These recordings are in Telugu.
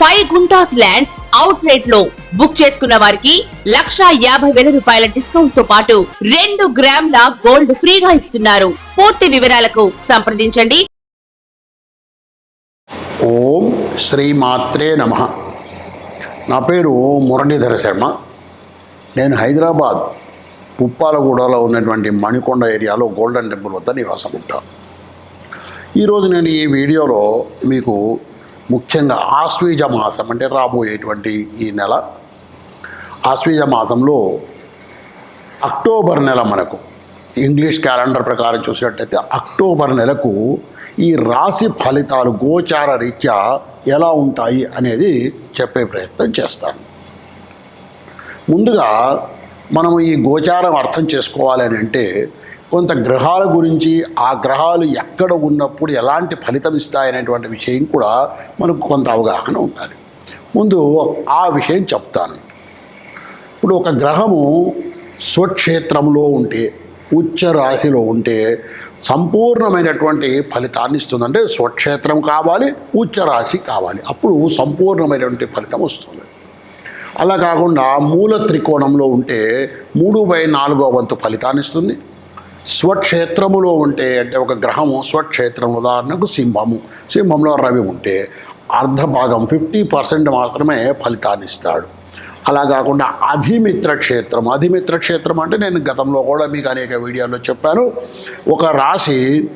ఫైవ్ గుంటాస్ ల్యాండ్ అవుట్ రేట్లో బుక్ చేసుకున్న వారికి లక్షా యాభై వేల రూపాయల డిస్కౌంట్తో పాటు రెండు గ్రాముల గోల్డ్ ఫ్రీగా ఇస్తున్నారు. పూర్తి వివరాలకు సంప్రదించండి. ఓం శ్రీ మాత్రే నమ. నా పేరు మురళీధర శర్మ. నేను హైదరాబాద్ పుప్పాలగూడలో ఉన్నటువంటి మణికొండ ఏరియాలో గోల్డెన్ టెంపుల్ వద్ద నివాసం ఉంటాను ఈరోజు నేను ఈ వీడియోలో మీకు ముఖ్యంగా ఆశ్వీజ మాసం అంటే రాబోయేటువంటి ఈ నెల. ఆశ్వీజ మాసంలో అక్టోబర్ నెల మనకు. ఇంగ్లీష్ క్యాలెండర్ ప్రకారం చూసినట్టయితే అక్టోబర్ నెలకు ఈ రాశి ఫలితాలు గోచార రీత్యా ఎలా ఉంటాయి అనేది చెప్పే ప్రయత్నం చేస్తాను. ముందుగా మనము ఈ గోచారం అర్థం చేసుకోవాలి అని అంటే కొంత గ్రహాల గురించి ఆ గ్రహాలు ఎక్కడ ఉన్నప్పుడు ఎలాంటి ఫలితం ఇస్తాయనేటువంటి విషయం కూడా మనకు కొంత అవగాహన ఉండాలి. ముందు ఆ విషయం చెప్తాను. ఇప్పుడు ఒక గ్రహము స్వక్షేత్రంలో ఉంటే ఉచ్చ రాశిలో ఉంటే సంపూర్ణమైనటువంటి ఫలితాన్ని ఇస్తుంది. అంటే స్వక్షేత్రం కావాలి ఉచ్చ రాశి కావాలి. అప్పుడు సంపూర్ణమైనటువంటి ఫలితం వస్తుంది. అలా కాకుండా మూల త్రికోణంలో ఉంటే మూడు బై నాలుగో వంతు ఫలితాన్ని ఇస్తుంది. స్వక్షేత్రములో ఉంటే అంటే ఒక గ్రహము స్వక్షేత్రం ఉదాహరణకు సింహము. సింహంలో రవి ఉంటే అర్ధ భాగం ఫిఫ్టీ పర్సెంట్ మాత్రమే ఫలితాన్ని ఇస్తాడు. అలా కాకుండా అధిమిత్ర క్షేత్రం. అధిమిత్ర క్షేత్రం అంటే నేను గతంలో కూడా మీకు అనేక వీడియోలో చెప్పాను. ఒక రాశి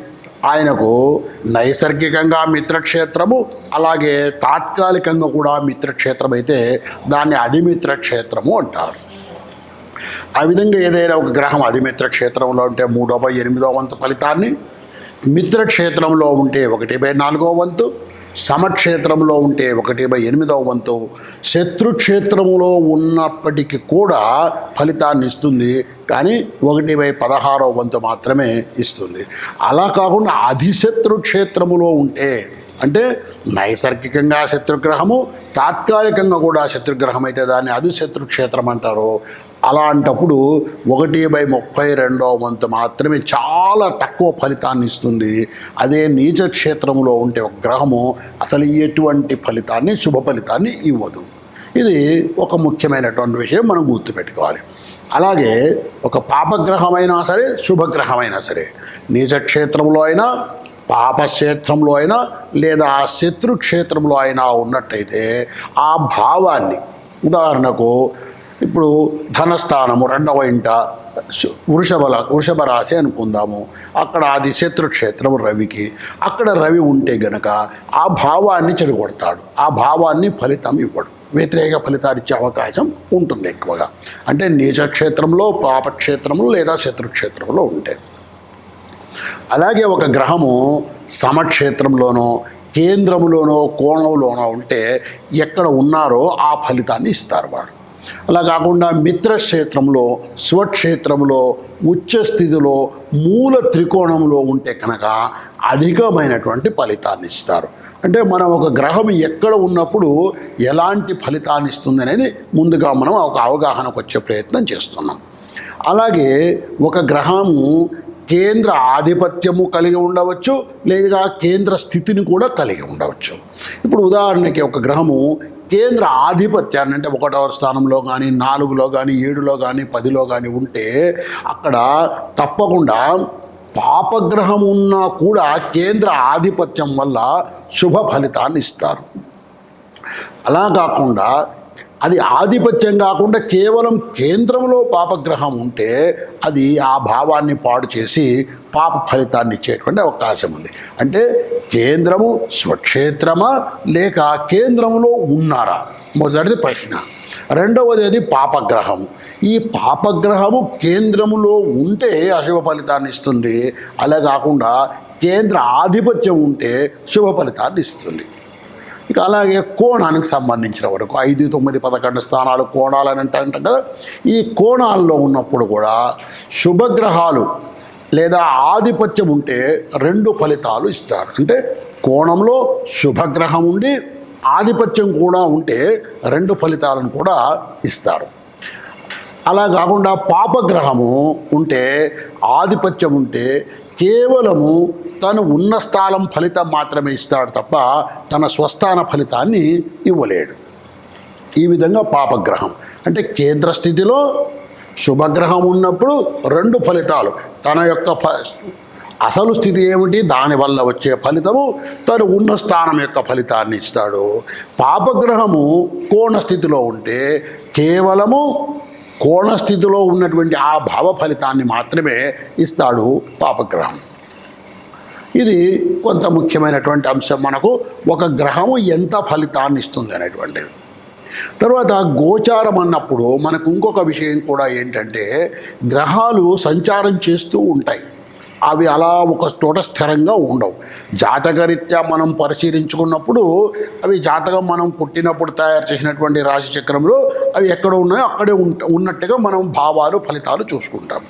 ఆయనకు నైసర్గికంగా మిత్రక్షేత్రము అలాగే తాత్కాలికంగా కూడా మిత్రక్షేత్రం అయితే దాన్ని అధిమిత్ర క్షేత్రము అంటారు. ఆ విధంగా ఏదైనా ఒక గ్రహం అధిమిత్ర క్షేత్రంలో ఉంటే మూడో బై ఎనిమిదో వంతు ఫలితాన్ని మిత్రక్షేత్రంలో ఉంటే ఒకటి బై నాలుగో వంతు సమక్షేత్రంలో ఉంటే ఒకటి బై ఎనిమిదవ వంతు. శత్రుక్షేత్రంలో ఉన్నప్పటికీ కూడా ఫలితాన్ని ఇస్తుంది కానీ ఒకటి బై పదహారో వంతు మాత్రమే ఇస్తుంది. అలా కాకుండా అధిశత్రు క్షేత్రములో ఉంటే అంటే నైసర్గికంగా శత్రుగ్రహము తాత్కాలికంగా కూడా శత్రుగ్రహం అయితే దాన్ని అధిశత్రు క్షేత్రం అంటారు. అలాంటప్పుడు ఒకటి బై ముప్పై రెండో వంతు మాత్రమే చాలా తక్కువ ఫలితాన్ని ఇస్తుంది. అదే నీచ క్షేత్రంలో ఉంటే ఒక గ్రహము అసలు ఎటువంటి ఫలితాన్ని శుభ ఫలితాన్ని ఇవ్వదు. ఇది ఒక ముఖ్యమైనటువంటి విషయం మనం గుర్తుపెట్టుకోవాలి. అలాగే ఒక పాపగ్రహమైనా సరే శుభగ్రహమైనా సరే నీచ క్షేత్రంలో అయినా పాపక్షేత్రంలో అయినా లేదా శత్రుక్షేత్రంలో శత్రు క్షేత్రంలో అయినా ఉన్నట్టయితే ఆ భావాన్ని ఉదాహరణకు ఇప్పుడు ధనస్థానము రెండవ ఇంట వృషభ వృషభ రాశి అనుకుందాము. అక్కడ అది శత్రుక్షేత్రం రవికి. అక్కడ రవి ఉంటే గనక ఆ భావాన్ని చెడగొడతాడు. ఆ భావాన్ని ఫలితం ఇవ్వడు. వ్యతిరేక ఫలితాలు ఇచ్చే అవకాశం ఉంటుంది ఎక్కువగా. అంటే నీచక్షేత్రంలో పాపక్షేత్రంలో లేదా శత్రుక్షేత్రంలో ఉంటే. అలాగే ఒక గ్రహము సమక్షేత్రంలోనో కేంద్రంలోనో కోణంలోనో ఉంటే ఎక్కడ ఉన్నారో ఆ ఫలితాన్ని ఇస్తారు వాడు. అలా కాకుండా మిత్రక్షేత్రంలో స్వక్షేత్రంలో ఉచ్చ స్థితిలో మూల త్రికోణంలో ఉంటే కనుక అధికమైనటువంటి ఫలితాన్ని ఇస్తారు. అంటే మనం ఒక గ్రహం ఎక్కడ ఉన్నప్పుడు ఎలాంటి ఫలితాన్ని ఇస్తుంది అనేది ముందుగా మనం ఒక అవగాహనకు వచ్చే ప్రయత్నం చేస్తున్నాం. అలాగే ఒక గ్రహము కేంద్ర ఆధిపత్యము కలిగి ఉండవచ్చు లేదా కేంద్ర స్థితిని కూడా కలిగి ఉండవచ్చు. ఇప్పుడు ఉదాహరణకి ఒక గ్రహము కేంద్ర ఆధిపత్యాన్ని అంటే ఒకటవ స్థానంలో కానీ నాలుగులో కానీ ఏడులో కానీ పదిలో కానీ ఉంటే అక్కడ తప్పకుండా పాపగ్రహం ఉన్నా కూడా కేంద్ర ఆధిపత్యం వల్ల శుభ ఫలితాన్ని ఇస్తారు. అలా కాకుండా అది ఆధిపత్యం కాకుండా కేవలం కేంద్రంలో పాపగ్రహం ఉంటే అది ఆ భావాన్ని పాడు చేసి పాప ఫలితాన్ని ఇచ్చేటువంటి అవకాశం ఉంది. అంటే కేంద్రము స్వక్షేత్రమా లేక కేంద్రంలో ఉన్నారా? మొదటిది ప్రశ్న. రెండవది అది పాపగ్రహము. ఈ పాపగ్రహము కేంద్రములో ఉంటే అశుభ ఫలితాన్ని ఇస్తుంది. అలా కాకుండా కేంద్ర ఆధిపత్యం ఉంటే శుభ ఫలితాన్ని ఇస్తుంది. ఇక అలాగే కోణానికి సంబంధించిన వరకు ఐదు తొమ్మిది పదకొండు స్థానాలు కోణాలు అని అంటాం కదా. ఈ కోణాల్లో ఉన్నప్పుడు కూడా శుభగ్రహాలు లేదా ఆధిపత్యం ఉంటే రెండు ఫలితాలు ఇస్తారు. అంటే కోణంలో శుభగ్రహం ఉండి ఆధిపత్యం కూడా ఉంటే రెండు ఫలితాలను కూడా ఇస్తారు. అలా కాకుండా పాపగ్రహము ఉంటే ఆధిపత్యం ఉంటే కేవలము తను ఉన్న స్థానం ఫలితం మాత్రమే ఇస్తాడు తప్ప తన స్వస్థాన ఫలితాన్ని ఇవ్వలేడు. ఈ విధంగా పాపగ్రహం. అంటే కేంద్ర స్థితిలో శుభగ్రహం ఉన్నప్పుడు రెండు ఫలితాలు. తన యొక్క ఫ అసలు స్థితి ఏమిటి? దానివల్ల వచ్చే ఫలితము తను ఉన్న స్థానం యొక్క ఫలితాన్ని ఇస్తాడు. పాపగ్రహము కోణ స్థితిలో ఉంటే కేవలము కోణ స్థితిలో ఉన్నటువంటి ఆ భావ ఫలితాన్ని మాత్రమే ఇస్తాడు పాపగ్రహం. ఇది కొంత ముఖ్యమైనటువంటి అంశం. మనకు ఒక గ్రహము ఎంత ఫలితాన్ని ఇస్తుంది అనేటువంటిది. తర్వాత గోచారం అన్నప్పుడు మనకు ఇంకొక విషయం కూడా ఏంటంటే గ్రహాలు సంచారం చేస్తూ ఉంటాయి. అవి అలా ఒక చోట స్థిరంగా ఉండవు. జాతకరీత్యా మనం పరిశీలించుకున్నప్పుడు అవి జాతకం మనం పుట్టినప్పుడు తయారు చేసినటువంటి రాశి చక్రంలో అవి ఎక్కడ ఉన్నాయో అక్కడే ఉన్నట్టుగా మనం భావాలు ఫలితాలు చూసుకుంటాం.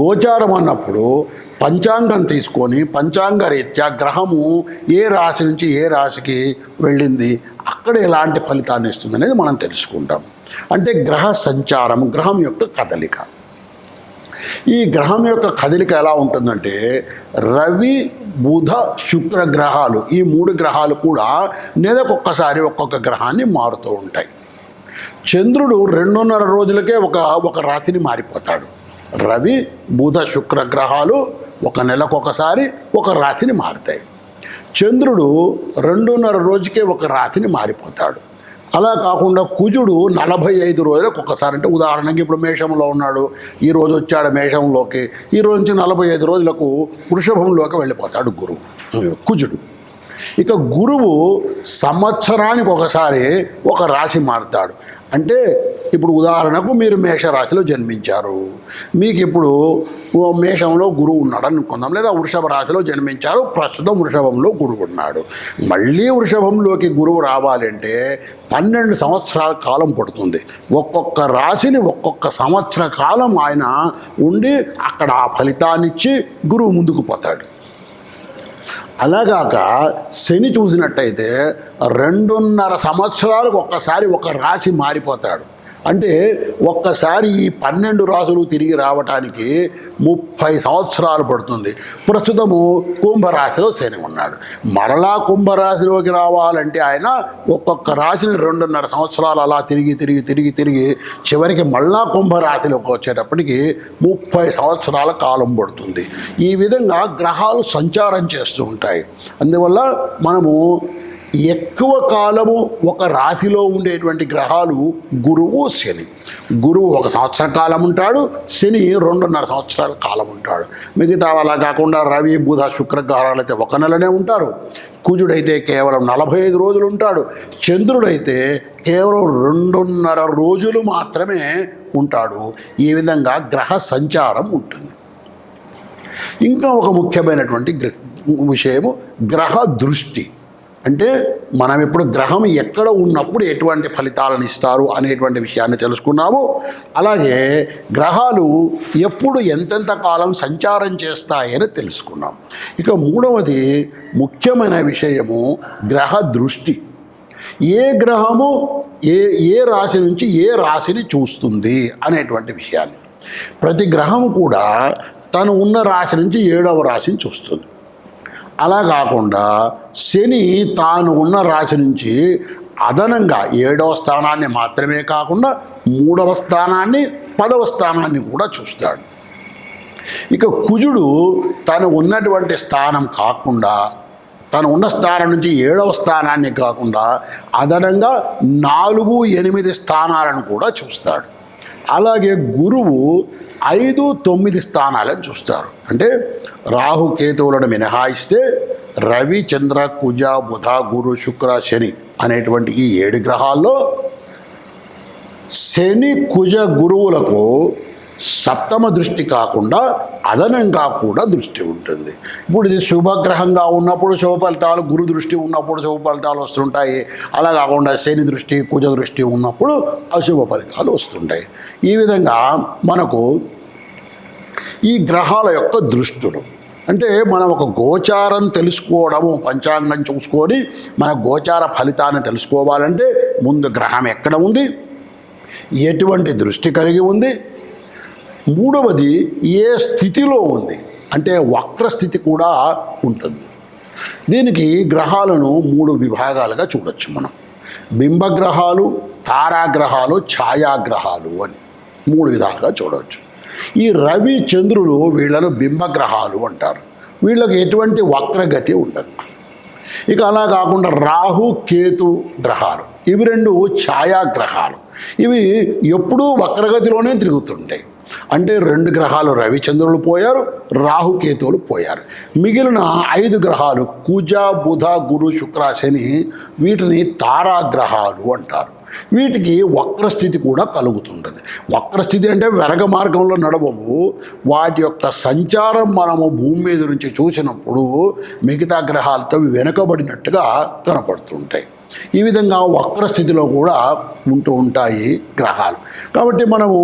గోచారం అన్నప్పుడు పంచాంగం తీసుకొని పంచాంగ రీత్యా గ్రహము ఏ రాశి నుంచి ఏ రాశికి వెళ్ళింది అక్కడ ఎలాంటి ఫలితాన్ని ఇస్తుంది అనేది మనం తెలుసుకుంటాం. అంటే గ్రహ సంచారం గ్రహం యొక్క కదలిక. ఈ గ్రహం యొక్క కదలిక ఎలా ఉంటుందంటే రవి బుధ శుక్ర గ్రహాలు. ఈ మూడు గ్రహాలు కూడా నెలకొక్కసారి ఒక్కొక్క గ్రహాన్ని మారుతూ ఉంటాయి. చంద్రుడు రెండున్నర రోజులకే ఒక ఒక రాతిని మారిపోతాడు. రవి బుధ శుక్ర గ్రహాలు ఒక నెలకొకసారి ఒక రాతిని మారుతాయి. చంద్రుడు రెండున్నర రోజుకే ఒక రాతిని మారిపోతాడు. అలా కాకుండా కుజుడు నలభై ఐదు రోజులకు ఒకసారి అంటే ఉదాహరణకి ఇప్పుడు మేషంలో ఉన్నాడు ఈ రోజు వచ్చాడు మేషంలోకి ఈ రోజు నుంచి నలభై ఐదు రోజులకు వృషభంలోకి వెళ్ళిపోతాడు గురువు కుజుడు. ఇక గురువు సంవత్సరానికి ఒకసారి ఒక రాశి మారుతాడు. అంటే ఇప్పుడు ఉదాహరణకు మీరు మేషరాశిలో జన్మించారు. మీకు ఇప్పుడు ఓ మేషంలో గురువు ఉన్నాడు అనుకుందాం లేదా వృషభ రాశిలో జన్మించారు ప్రస్తుతం వృషభంలో గురువు ఉన్నాడు. మళ్ళీ వృషభంలోకి గురువు రావాలంటే పన్నెండు సంవత్సరాల కాలం పడుతుంది. ఒక్కొక్క రాశిని ఒక్కొక్క సంవత్సర కాలం ఆయన ఉండి అక్కడ ఆ ఫలితాన్నిచ్చి గురువు ముందుకు పోతాడు. అలాగాక శని చూసినట్టయితే రెండున్నర సంవత్సరాలకు ఒక్కసారి ఒక రాశి మారిపోతాడు. అంటే ఒక్కసారి ఈ పన్నెండు రాసులు తిరిగి రావటానికి ముప్పై సంవత్సరాలు పడుతుంది. ప్రస్తుతము కుంభరాశిలో శని ఉన్నాడు. మరలా కుంభరాశిలోకి రావాలంటే ఆయన ఒక్కొక్క రాశిని రెండున్నర సంవత్సరాలు అలా తిరిగి తిరిగి తిరిగి తిరిగి చివరికి మళ్ళా కుంభరాశిలోకి వచ్చేటప్పటికి ముప్పై సంవత్సరాల కాలం పడుతుంది. ఈ విధంగా గ్రహాలు సంచారం చేస్తూ ఉంటాయి. అందువల్ల మనము ఎక్కువ కాలము ఒక రాశిలో ఉండేటువంటి గ్రహాలు గురువు శని. గురువు ఒక సంవత్సర కాలం ఉంటాడు శని రెండున్నర సంవత్సరాల కాలం ఉంటాడు. మిగతా అలా కాకుండా రవి బుధ శుక్రగ్రహాలు అయితే ఒక నెలనే ఉంటారు. కుజుడైతే కేవలం నలభై ఐదు రోజులు ఉంటాడు. చంద్రుడైతే కేవలం రెండున్నర రోజులు మాత్రమే ఉంటాడు. ఈ విధంగా గ్రహ సంచారం ఉంటుంది. ఇంకా ఒక ముఖ్యమైనటువంటి గ్ర విషయము గ్రహ దృష్టి. అంటే మనం ఇప్పుడు గ్రహం ఎక్కడ ఉన్నప్పుడు ఎటువంటి ఫలితాలను ఇస్తారు అనేటువంటి విషయాన్ని తెలుసుకున్నాము. అలాగే గ్రహాలు ఎప్పుడు ఎంతెంత కాలం సంచారం చేస్తాయని తెలుసుకున్నాం. ఇక మూడవది ముఖ్యమైన విషయము గ్రహ దృష్టి. ఏ గ్రహము ఏ ఏ రాశి నుంచి ఏ రాశిని చూస్తుంది అనేటువంటి విషయాన్ని. ప్రతి గ్రహం కూడా తను ఉన్న రాశి నుంచి ఏడవ రాశిని చూస్తుంది. అలా కాకుండా శని తాను ఉన్న రాశి నుంచి అదనంగా ఏడవ స్థానాన్ని మాత్రమే కాకుండా మూడవ స్థానాన్ని పదవ స్థానాన్ని కూడా చూస్తాడు. ఇక కుజుడు తను ఉన్నటువంటి స్థానం కాకుండా తను ఉన్న స్థానం నుంచి ఏడవ స్థానాన్ని కాకుండా అదనంగా నాలుగు ఎనిమిది స్థానాలను కూడా చూస్తాడు. అలాగే గురువు ఐదు తొమ్మిది స్థానాలను చూస్తారు. అంటే రాహు కేతువులను మినహాయిస్తే రవి చంద్ర కుజ బుధ గురు శుక్ర శని అనేటువంటి ఈ ఏడు గ్రహాల్లో శని కుజ గురువులకు సప్తమ దృష్టి కాకుండా అదనంగా కూడా దృష్టి ఉంటుంది. ఇప్పుడు ఇది శుభగ్రహంగా ఉన్నప్పుడు శుభ ఫలితాలు గురు దృష్టి ఉన్నప్పుడు శుభ ఫలితాలు వస్తుంటాయి. అలా కాకుండా శని దృష్టి కుజ దృష్టి ఉన్నప్పుడు అశుభ ఫలితాలు వస్తుంటాయి. ఈ విధంగా మనకు ఈ గ్రహాల యొక్క దృష్టులు అంటే మనం ఒక గోచారం తెలుసుకోవడము పంచాంగం చూసుకొని మన గోచార ఫలితాన్ని తెలుసుకోవాలంటే ముందు గ్రహం ఎక్కడ ఉంది? ఎటువంటి దృష్టి కలిగి ఉంది? మూడవది ఏ స్థితిలో ఉంది? అంటే వక్ర స్థితి కూడా ఉంటుంది. దీనికి గ్రహాలను మూడు విభాగాలుగా చూడొచ్చు మనం. బింబగ్రహాలు తారాగ్రహాలు ఛాయాగ్రహాలు అని మూడు విధాలుగా చూడవచ్చు ఈ రవి చంద్రులు వీళ్ళను బింబగ్రహాలు అంటారు. వీళ్ళకి ఎటువంటి వక్రగతి ఉండదు. ఇక అలా కాకుండా రాహు కేతు గ్రహాలు ఇవి రెండు ఛాయాగ్రహాలు. ఇవి ఎప్పుడూ వక్రగతిలోనే తిరుగుతుంటాయి. అంటే రెండు గ్రహాలు రవిచంద్రులు పోయారు రాహుకేతువులు పోయారు. మిగిలిన ఐదు గ్రహాలు కుజ బుధ గురు శుక్ర శని వీటిని తారాగ్రహాలు అంటారు. వీటికి వక్రస్థితి కూడా కలుగుతుంటుంది. వక్రస్థితి అంటే వెరగ మార్గంలో నడవవు. వాటి యొక్క సంచారం మనము భూమి మీద నుంచి చూసినప్పుడు మిగతా గ్రహాలతో వెనుకబడినట్టుగా కనపడుతుంటాయి. ఈ విధంగా వక్రస్థితిలో కూడా ఉంటూ ఉంటాయి గ్రహాలు. కాబట్టి మనము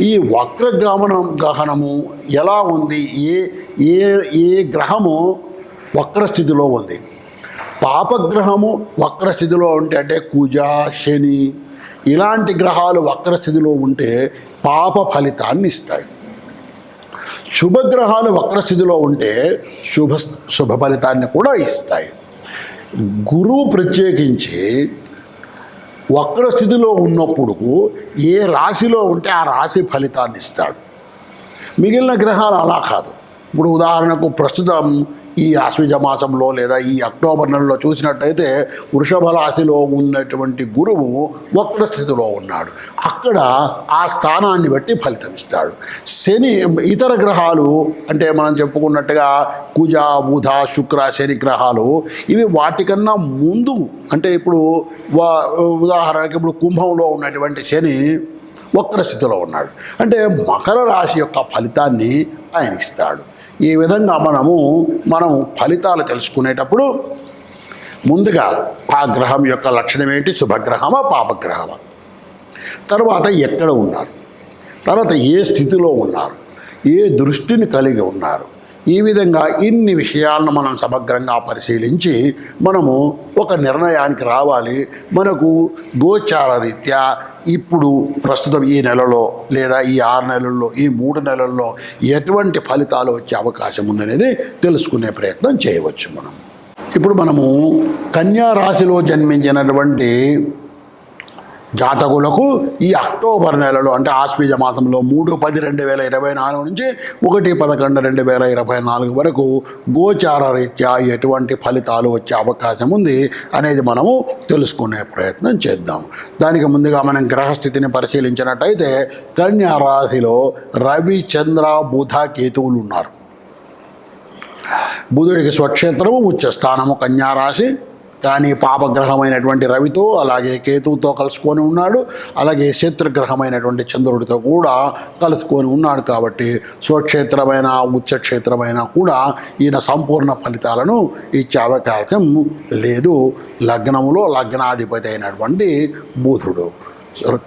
ఈ వక్ర గమనం గహనము ఎలా ఉంది? ఏ ఏ ఏ గ్రహము వక్రస్థితిలో ఉంది? పాపగ్రహము వక్రస్థితిలో ఉంటే అంటే కుజ శని ఇలాంటి గ్రహాలు వక్ర స్థితిలో ఉంటే పాప ఫలితాన్ని ఇస్తాయి. శుభగ్రహాలు వక్రస్థితిలో ఉంటే శుభ శుభ ఫలితాన్ని కూడా ఇస్తాయి. గురువు ప్రత్యేకించి వక్ర స్థితిలో ఉన్నప్పుడు ఏ రాశిలో ఉంటే ఆ రాశి ఫలితాన్ని ఇస్తాడు. మిగిలిన గ్రహాలు అలా కాదు. ఇప్పుడు ఉదాహరణకు ప్రస్తుతం ఈ ఆశ్వజ మాసంలో లేదా ఈ అక్టోబర్ నెలలో చూసినట్టయితే వృషభ రాశిలో ఉన్నటువంటి గురువు వక్ర స్థితిలో ఉన్నాడు. అక్కడ ఆ స్థానాన్ని బట్టి ఫలితం ఇస్తాడు. శని ఇతర గ్రహాలు అంటే మనం చెప్పుకున్నట్టుగా కుజ బుధ శుక్ర శని గ్రహాలు ఇవి వాటికన్నా ముందు అంటే ఇప్పుడు వా ఉదాహరణకి ఇప్పుడు కుంభంలో ఉన్నటువంటి శని వక్ర స్థితిలో ఉన్నాడు. అంటే మకర రాశి యొక్క ఫలితాన్ని ఆయన ఇస్తాడు. ఈ విధంగా మనము మనం ఫలితాలు తెలుసుకునేటప్పుడు ముందుగా ఆ గ్రహం యొక్క లక్షణం ఏంటి శుభగ్రహమా పాపగ్రహమా? తర్వాత ఎక్కడ ఉన్నారు? తర్వాత ఏ స్థితిలో ఉన్నారు? ఏ దృష్టిని కలిగి ఉన్నారు? ఈ విధంగా ఇన్ని విషయాలను మనం సమగ్రంగా పరిశీలించి మనము ఒక నిర్ణయానికి రావాలి. మనకు గోచార రీత్యా ఇప్పుడు ప్రస్తుతం ఈ నెలలో లేదా ఈ ఆరు నెలల్లో ఈ మూడు నెలల్లో ఎటువంటి ఫలితాలు వచ్చే అవకాశం ఉందనేది తెలుసుకునే ప్రయత్నం చేయవచ్చు మనం. ఇప్పుడు మనము కన్యా రాశిలో జన్మించినటువంటి జాతకులకు ఈ అక్టోబర్ నెలలో అంటే ఆశ్వీజ మాసంలో మూడు పది రెండు వేల ఇరవై నాలుగు నుంచి ఒకటి పదకొండు రెండు వేల ఇరవై నాలుగు వరకు గోచార రీత్యా ఎటువంటి ఫలితాలు వచ్చే అవకాశం ఉంది అనేది మనము తెలుసుకునే ప్రయత్నం చేద్దాం. దానికి ముందుగా మనం గ్రహస్థితిని పరిశీలించినట్టయితే కన్యా రాశిలో రవి చంద్ర బుధ కేతువులు ఉన్నారు. బుధుడికి స్వక్షేత్రము ఉచ్చ స్థానము కన్యా రాశి కానీ పాపగ్రహమైనటువంటి రవితో అలాగే కేతువుతో కలుసుకొని ఉన్నాడు. అలాగే శత్రుగ్రహమైనటువంటి చంద్రుడితో కూడా కలుసుకొని ఉన్నాడు కాబట్టి స్వక్షేత్రమైన ఉచ్చక్షేత్రమైన కూడా ఈయన సంపూర్ణ ఫలితాలను ఇచ్చే అవకాశం లేదు. లగ్నములో లగ్నాధిపతి అయినటువంటి బుధుడు.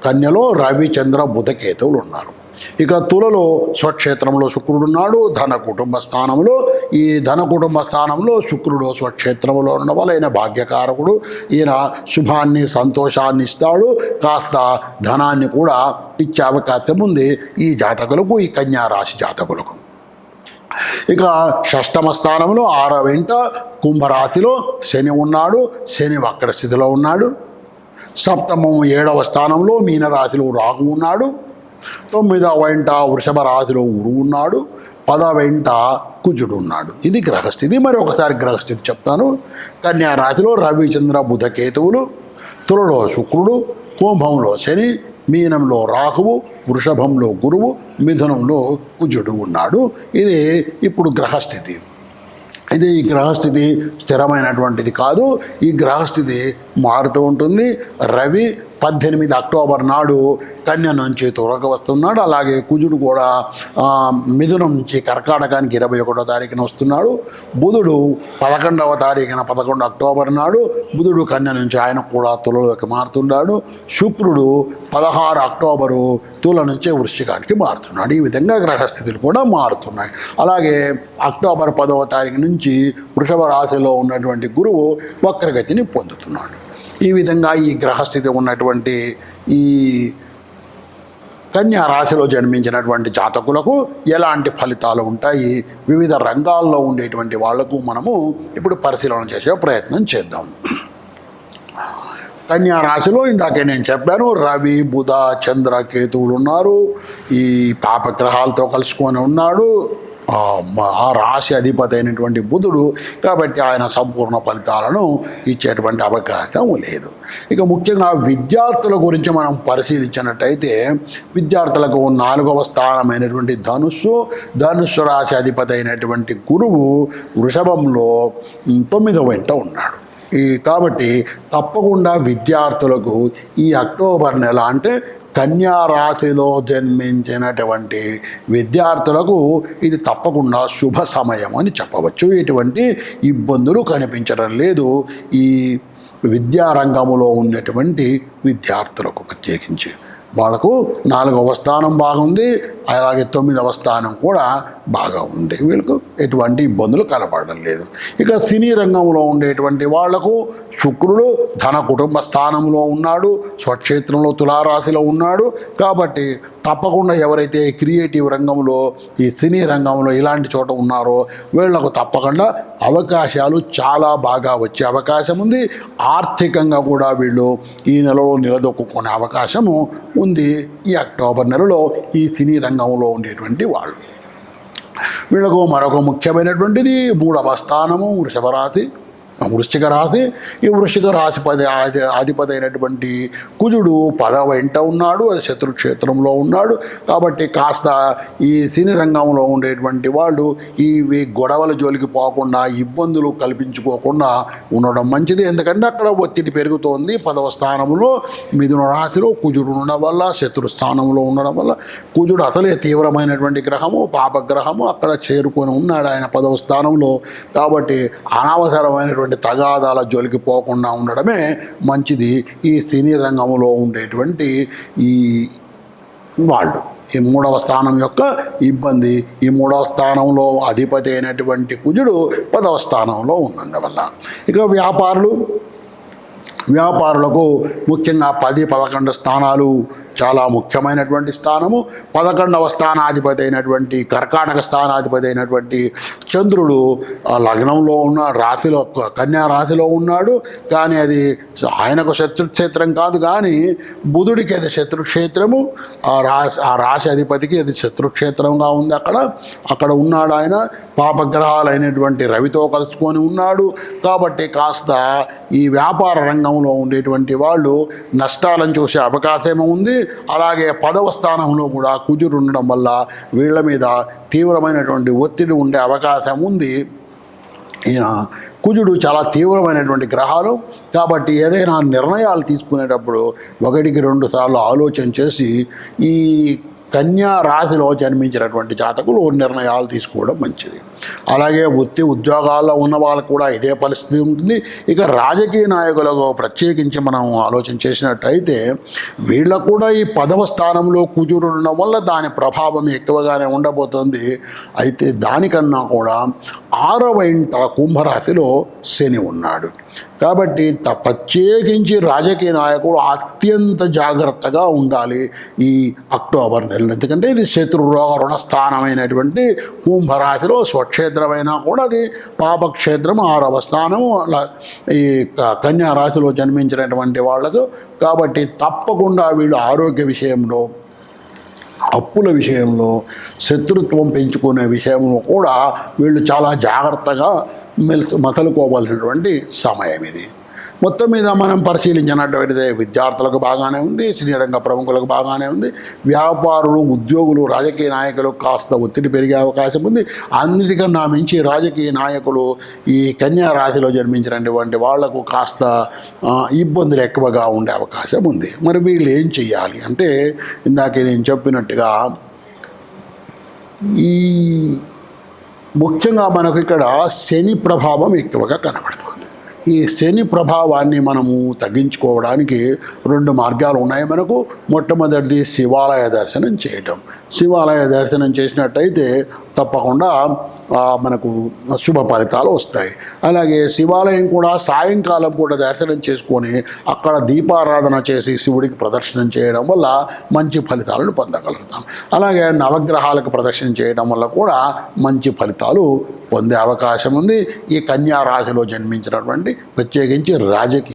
కన్యలో రవిచంద్ర బుధకేతువులు బుధ ఉన్నారు. ఇక తులలో స్వక్షేత్రంలో శుక్రుడు ఉన్నాడు ధన కుటుంబ స్థానంలో ఈ ధన కుటుంబ స్థానంలో శుక్రుడు స్వక్షేత్రంలో ఉండడం వల్ల ఈయన భాగ్యకారకుడు. ఈయన శుభాన్ని సంతోషాన్ని ఇస్తాడు. కాస్త ధనాన్ని కూడా ఇచ్చే అవకాశం ఉంది ఈ జాతకులకు ఈ కన్యా రాశి జాతకులకు. ఇక షష్టమ స్థానంలో ఆరో వెంట కుంభరాశిలో శని ఉన్నాడు. శని వక్రస్థితిలో ఉన్నాడు. సప్తమం ఏడవ స్థానంలో మీనరాశిలో రాహు ఉన్నాడు. తొమ్మిదవ ఇంట వృషభ రాశిలో గురువు ఉన్నాడు పదవ ఇంట కుజుడు ఉన్నాడు. ఇది గ్రహస్థితి. మరి ఒకసారి గ్రహస్థితి చెప్తాను. కన్యా రాశిలో రవిచంద్ర బుధకేతువులు బుధ కేతువులు తులలో శుక్రుడు కుంభంలో శని మీనంలో రాహువు వృషభంలో గురువు మిథునంలో కుజుడు ఉన్నాడు. ఇది ఇప్పుడు గ్రహస్థితి. ఇది ఈ గ్రహస్థితి స్థిరమైనటువంటిది కాదు. ఈ గ్రహస్థితి మారుతూ ఉంటుంది. రవి పద్దెనిమిది అక్టోబర్ నాడు కన్య నుంచి తురక వస్తున్నాడు. అలాగే కుజుడు కూడా మిథునం నుంచి కర్కాటకానికి ఇరవై ఒకటో తారీఖున వస్తున్నాడు. బుధుడు పదకొండవ తారీఖున పదకొండు అక్టోబర్ నాడు బుధుడు కన్య నుంచి ఆయన కూడా తులలోకి మారుతున్నాడు. శుక్రుడు పదహారు అక్టోబరు తుల నుంచి వృశ్చికానికి మారుతున్నాడు. ఈ విధంగా గ్రహస్థితులు కూడా మారుతున్నాయి. అలాగే అక్టోబర్ పదవ తారీఖు నుంచి వృషభ రాశిలో ఉన్నటువంటి గురువు వక్రగతిని పొందుతున్నాడు. ఈ విధంగా ఈ గ్రహస్థితి ఉన్నటువంటి ఈ కన్యా రాశిలో జన్మించినటువంటి జాతకులకు ఎలాంటి ఫలితాలు ఉంటాయి? వివిధ రంగాల్లో ఉండేటువంటి వాళ్ళకు మనము ఇప్పుడు పరిశీలన చేసే ప్రయత్నం చేద్దాం. కన్యా రాశిలో ఇందాకే నేను చెప్పాను రవి బుధ చంద్ర కేతువులు ఉన్నారు. ఈ పాపగ్రహాలతో కలుసుకొని ఉన్నాడు. ఆ రాశి అధిపతి అయినటువంటి బుధుడు కాబట్టి ఆయన సంపూర్ణ ఫలితాలను ఇచ్చేటువంటి అవకాశం లేదు. ఇక ముఖ్యంగా విద్యార్థుల గురించి మనం పరిశీలించినట్టయితే విద్యార్థులకు నాలుగవ స్థానమైనటువంటి ధనుస్సు ధనుస్సు రాశి అధిపతి అయినటువంటి గురువు వృషభంలో తొమ్మిదవ వెంట ఉన్నాడు. ఈ కాబట్టి తప్పకుండా విద్యార్థులకు ఈ అక్టోబర్ నెల అంటే కన్యా రాశిలో జన్మించినటువంటి విద్యార్థులకు ఇది తప్పకుండా శుభ సమయం అని చెప్పవచ్చు. ఎటువంటి ఇబ్బందులు కనిపించడం లేదు. ఈ విద్యారంగంలో ఉన్నటువంటి విద్యార్థులకు ప్రత్యేకించి. వాళ్ళకు నాలుగవ స్థానం బాగుంది అలాగే తొమ్మిదవ స్థానం కూడా బాగా ఉంది. వీళ్ళకు ఎటువంటి ఇబ్బందులు కనపడడం లేదు. ఇక సినీ రంగంలో ఉండేటువంటి వాళ్ళకు శుక్రుడు ధన కుటుంబ స్థానంలో ఉన్నాడు స్వక్షేత్రంలో తులారాశిలో ఉన్నాడు. కాబట్టి తప్పకుండా ఎవరైతే క్రియేటివ్ రంగంలో ఈ సినీ రంగంలో ఇలాంటి చోట ఉన్నారో వీళ్ళకు తప్పకుండా అవకాశాలు చాలా బాగా వచ్చే అవకాశం ఉంది. ఆర్థికంగా కూడా వీళ్ళు ఈ నెలలో నిలదొక్కునే అవకాశము ఉంది. ఈ అక్టోబర్ నెలలో ఈ సినీ రంగంలో ఉండేటువంటి వాళ్ళు. వీళ్ళకు మరొక ముఖ్యమైనటువంటిది మూడవ స్థానము వృషభరాశి వృశ్చిక రాశి ఈ వృశ్చిక రాశి పది ఆది అధిపతి అయినటువంటి కుజుడు పదవ వెంట ఉన్నాడు అది శత్రుక్షేత్రంలో ఉన్నాడు. కాబట్టి కాస్త ఈ సినీ రంగంలో ఉండేటువంటి వాళ్ళు ఈ ఈ గొడవల జోలికి పోకుండా ఇబ్బందులు కల్పించుకోకుండా ఉండడం మంచిది. ఎందుకంటే అక్కడ ఒత్తిడి పెరుగుతోంది పదవ స్థానంలో మిథున రాశిలో కుజుడు ఉండడం వల్ల శత్రు స్థానంలో ఉండడం వల్ల. కుజుడు అసలే తీవ్రమైనటువంటి గ్రహము పాపగ్రహము అక్కడ చేరుకొని ఉన్నాడు ఆయన పదవ స్థానంలో. కాబట్టి అనవసరమైనటువంటి తగాదాల జోలికి పోకుండా ఉండడమే మంచిది ఈ సినీ రంగంలో ఉండేటువంటి ఈ వాళ్ళు. ఈ మూడవ స్థానం యొక్క ఇబ్బంది ఈ మూడవ స్థానంలో అధిపతి అయినటువంటి కుజుడు పదవ స్థానంలో ఉన్నందువల్ల. ఇక వ్యాపారులు వ్యాపారులకు ముఖ్యంగా పది పదకొండు స్థానాలు చాలా ముఖ్యమైనటువంటి స్థానము. పదకొండవ స్థానాధిపతి అయినటువంటి కర్కాటక స్థానాధిపతి అయినటువంటి చంద్రుడు లగ్నంలో ఉన్న రాతిలో కన్యా రాతిలో ఉన్నాడు. కానీ అది ఆయనకు శత్రుక్షేత్రం కాదు. కానీ బుధుడికి అది శత్రుక్షేత్రము. ఆ రాశి ఆ రాశి అధిపతికి అది శత్రుక్షేత్రంగా ఉంది అక్కడ. అక్కడ ఉన్నాడు ఆయన. పాపగ్రహాలైనటువంటి రవితో కలుసుకొని ఉన్నాడు. కాబట్టి కాస్త ఈ వ్యాపార రంగంలో ఉండేటువంటి వాళ్ళు నష్టాలను చూసే అవకాశం ఉంది. అలాగే పదవ స్థానంలో కూడా కుజుడు ఉండడం వల్ల వీళ్ళ మీద తీవ్రమైనటువంటి ఒత్తిడి ఉండే అవకాశం ఉంది. ఈయన కుజుడు చాలా తీవ్రమైనటువంటి గ్రహాలు. కాబట్టి ఏదైనా నిర్ణయాలు తీసుకునేటప్పుడు ఒకటికి రెండు సార్లు ఆలోచన చేసి ఈ కన్యా రాశిలో జన్మించినటువంటి జాతకులు నిర్ణయాలు తీసుకోవడం మంచిది. అలాగే వృత్తి ఉద్యోగాల్లో ఉన్న వాళ్ళకు కూడా ఇదే పరిస్థితి ఉంటుంది. ఇక రాజకీయ నాయకులకు ప్రత్యేకించి మనం ఆలోచన చేసినట్టయితే వీళ్ళకు కూడా ఈ పదవ స్థానంలో కుజూరు ఉండడం వల్ల దాని ప్రభావం ఎక్కువగానే ఉండబోతుంది. అయితే దానికన్నా కూడా ఆరవ ఇంట కుంభరాశిలో శని ఉన్నాడు. కాబట్టి త- ప్రత్యేకించి రాజకీయ నాయకుడు అత్యంత జాగ్రత్తగా ఉండాలి ఈ అక్టోబర్ నెలలో. ఎందుకంటే ఇది శత్రురోగ రుణస్థానమైనటువంటి కుంభరాశిలో స్వక్షేత్రమైనా కూడా అది పాపక్షేత్రం ఆరవ స్థానము. అలా ఈ క- రాశిలో జన్మించినటువంటి వాళ్ళకు కాబట్టి తప్పకుండా వీళ్ళు ఆరోగ్య విషయంలో అప్పుల విషయంలో శత్రుత్వం పెంచుకునే విషయంలో కూడా వీళ్ళు చాలా జాగ్రత్తగా మెలిసి మసలుకోవాల్సినటువంటి సమయం ఇది. మొత్తం మీద మనం పరిశీలించినటువంటిదే విద్యార్థులకు బాగానే ఉంది సినీ రంగ ప్రముఖులకు బాగానే ఉంది. వ్యాపారులు ఉద్యోగులు రాజకీయ నాయకులు కాస్త ఒత్తిడి పెరిగే అవకాశం ఉంది. అన్నిటికన్నా మించి రాజకీయ నాయకులు ఈ కన్యా రాశిలో జన్మించినటువంటి వాళ్ళకు కాస్త ఇబ్బందులు ఎక్కువగా ఉండే అవకాశం ఉంది. మరి వీళ్ళు ఏం చెయ్యాలి అంటే ఇందాక నేను చెప్పినట్టుగా ఈ ముఖ్యంగా మనకు ఇక్కడ శని ప్రభావం ఎక్కువగా కనబడుతుంది. ఈ శని ప్రభావాన్ని మనము తగ్గించుకోవడానికి రెండు మార్గాలు ఉన్నాయి మనకు. మొట్టమొదటిది శివాలయ దర్శనం చేయటం. శివాలయ దర్శనం చేసినట్టయితే తప్పకుండా మనకు శుభ ఫలితాలు వస్తాయి. అలాగే శివాలయం కూడా సాయంకాలం పూట దర్శనం చేసుకొని అక్కడ దీపారాధన చేసి శివుడికి ప్రదర్శనం చేయడం వల్ల మంచి ఫలితాలను పొందగలుగుతాం. అలాగే నవగ్రహాలకు ప్రదర్శన చేయడం వల్ల కూడా మంచి ఫలితాలు పొందే అవకాశం ఉంది ఈ కన్యా రాశిలో జన్మించినటువంటి ప్రత్యేకించి రాజకీయ